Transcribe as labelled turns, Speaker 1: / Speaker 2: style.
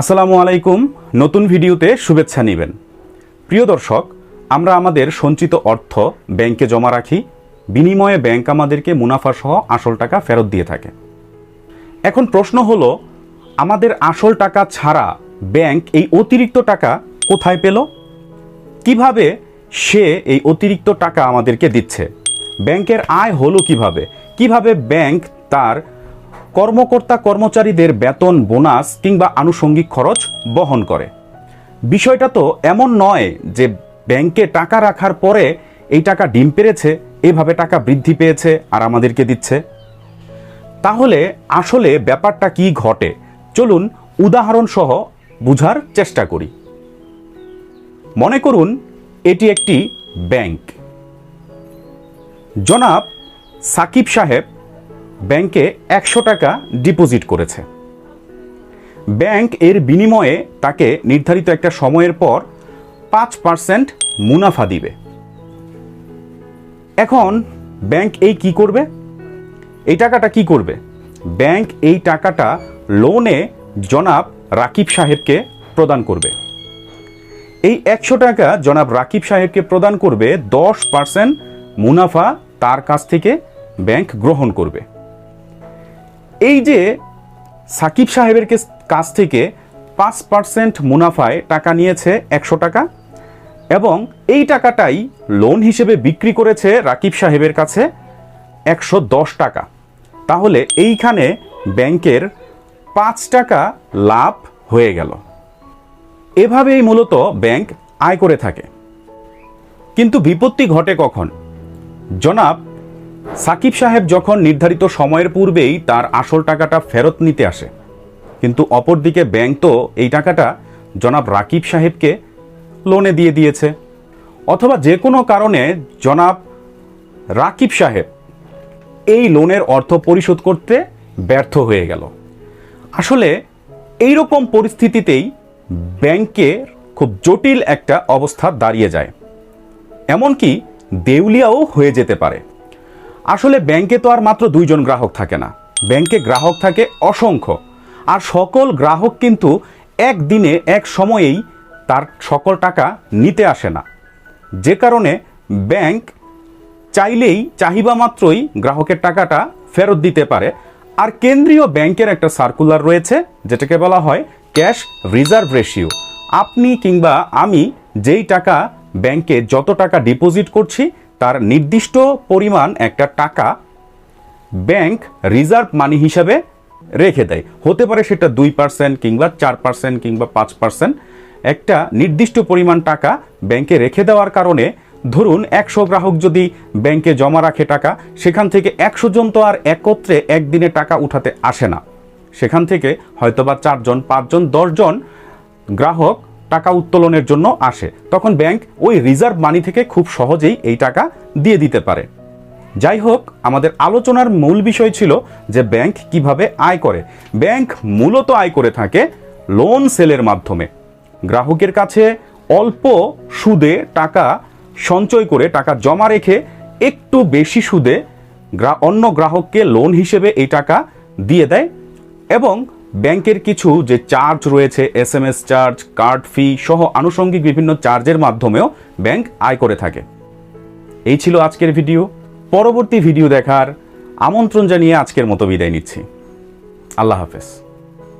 Speaker 1: আসসালামু আলাইকুম। নতুন ভিডিওতে শুভেচ্ছা নেবেন। প্রিয় দর্শক, আমরা আমাদের সঞ্চিত অর্থ ব্যাংকে জমা রাখি, বিনিময়ে ব্যাংক আমাদেরকে মুনাফা সহ আসল টাকা ফেরত দিয়ে থাকে। এখন প্রশ্ন হলো, আমাদের আসল টাকা ছাড়া ব্যাংক এই অতিরিক্ত টাকা কোথায় পেল? কীভাবে সে এই অতিরিক্ত টাকা আমাদেরকে দিচ্ছে? ব্যাংকের আয় হলো কীভাবে? কীভাবে ব্যাংক তার কর্মকর্তা কর্মচারীদের বেতন, বোনাস কিংবা আনুষঙ্গিক খরচ বহন করে। বিষয়টা তো এমন নয় যে ব্যাংকে টাকা রাখার পরে এই টাকা ডিম পেরেছে, এভাবে টাকা বৃদ্ধি পেয়েছে আর আমাদেরকে দিচ্ছে। তাহলে আসলে ব্যাপারটা কি ঘটে? চলুন উদাহরণ সহ বুঝার চেষ্টা করি। মনে করুন, এটি একটি ব্যাংক। জনাব সাকিব সাহেব ব্যাংকে একশো টাকা ডিপোজিট করেছে। ব্যাংক এর বিনিময়ে তাকে নির্ধারিত একটা সময়ের পর পাঁচ পার্সেন্ট মুনাফা দিবে। এখন ব্যাংক এই কি করবে? এই টাকাটা কি করবে? ব্যাংক এই টাকাটা লোনে জনাব রাকিব সাহেবকে প্রদান করবে। এই একশো টাকা জনাব রাকিব সাহেবকে প্রদান করবে, দশ পার্সেন্ট মুনাফা তার কাছ থেকে ব্যাংক গ্রহণ করবে। এই যে সাকিব সাহেবের কাছ থেকে পাঁচ পার্সেন্ট মুনাফায় টাকা নিয়েছে একশো টাকা এবং এই টাকাটাই লোন হিসেবে বিক্রি করেছে রাকিব সাহেবের কাছে একশো দশ টাকা। তাহলে এইখানে ব্যাংকের পাঁচ টাকা লাভ হয়ে গেল। এভাবেই মূলত ব্যাংক আয় করে থাকে। কিন্তু বিপত্তি ঘটে কখন? জনাব সাকিব সাহেব যখন নির্ধারিত সময়ের পূর্বেই তার আসল টাকাটা ফেরত নিতে আসে, কিন্তু অপরদিকে ব্যাংক তো এই টাকাটা জনাব রাকিব সাহেবকে লোনে দিয়ে দিয়েছে। অথবা যে কোনো কারণে জনাব রাকিব সাহেব এই লোনের অর্থ পরিশোধ করতে ব্যর্থ হয়ে গেল। আসলে এই রকম পরিস্থিতিতেই ব্যাংকের খুব জটিল একটা অবস্থা দাঁড়িয়ে যায়। এমনকি দেউলিয়াও হয়ে যেতে পারে। আসলে ব্যাংকে তো আর মাত্র দুইজন গ্রাহক থাকে না। ব্যাংকে গ্রাহক থাকে অসংখ্য। আর সকল গ্রাহক কিন্তু একদিনে এক সময়েই তার সকল টাকা নিতে আসে না। যে কারণে ব্যাংক চাইলেই চাহিবা মাত্রই গ্রাহকের টাকাটা ফেরত দিতে পারে। আর কেন্দ্রীয় ব্যাংকের একটা সার্কুলার রয়েছে, যেটাকে বলা হয় ক্যাশ রিজার্ভ রেশিও। আপনি কিংবা আমি যেই টাকা ব্যাংকে যত টাকা ডিপোজিট করছি তার নির্দিষ্ট পরিমাণ একটা টাকা ব্যাংক রিজার্ভ মানি হিসাবে রেখে দেয়। হতে পারে সেটা দুই পার্সেন্ট কিংবা চার পার্সেন্ট কিংবা পাঁচ পার্সেন্ট। একটা নির্দিষ্ট পরিমাণ টাকা ব্যাংকে রেখে দেওয়ার কারণে ধরুন একশো গ্রাহক যদি ব্যাংকে জমা রাখে টাকা, সেখান থেকে একশো জন তো আর একত্রে একদিনে টাকা উঠাতে আসে না। সেখান থেকে হয়তোবা চারজন, পাঁচজন, দশজন গ্রাহক টাকা উত্তোলনের জন্য আসে, তখন ব্যাংক ওই রিজার্ভ মানি থেকে খুব সহজেই এই টাকা দিয়ে দিতে পারে। যাই হোক, আমাদের আলোচনার মূল বিষয় ছিল যে ব্যাংক কীভাবে আয় করে। ব্যাংক মূলত আয় করে থাকে লোন সেলের মাধ্যমে। গ্রাহকের কাছে অল্প সুদে টাকা সঞ্চয় করে টাকা জমা রেখে একটু বেশি সুদে অন্য গ্রাহককে লোন হিসেবে এই টাকা দিয়ে দেয় এবং ব্যাংকের কিছু যে চার্জ রয়েছে S M S charge, card fee সহ আনুষঙ্গিক বিভিন্ন চার্জের মাধ্যমেও ব্যাংক আয় করে থাকে। এই ছিল আজকের ভিডিও। পরবর্তী ভিডিও দেখার আমন্ত্রণ জানিয়ে আজকের মতো বিদায় নিচ্ছি। আল্লাহ হাফেজ।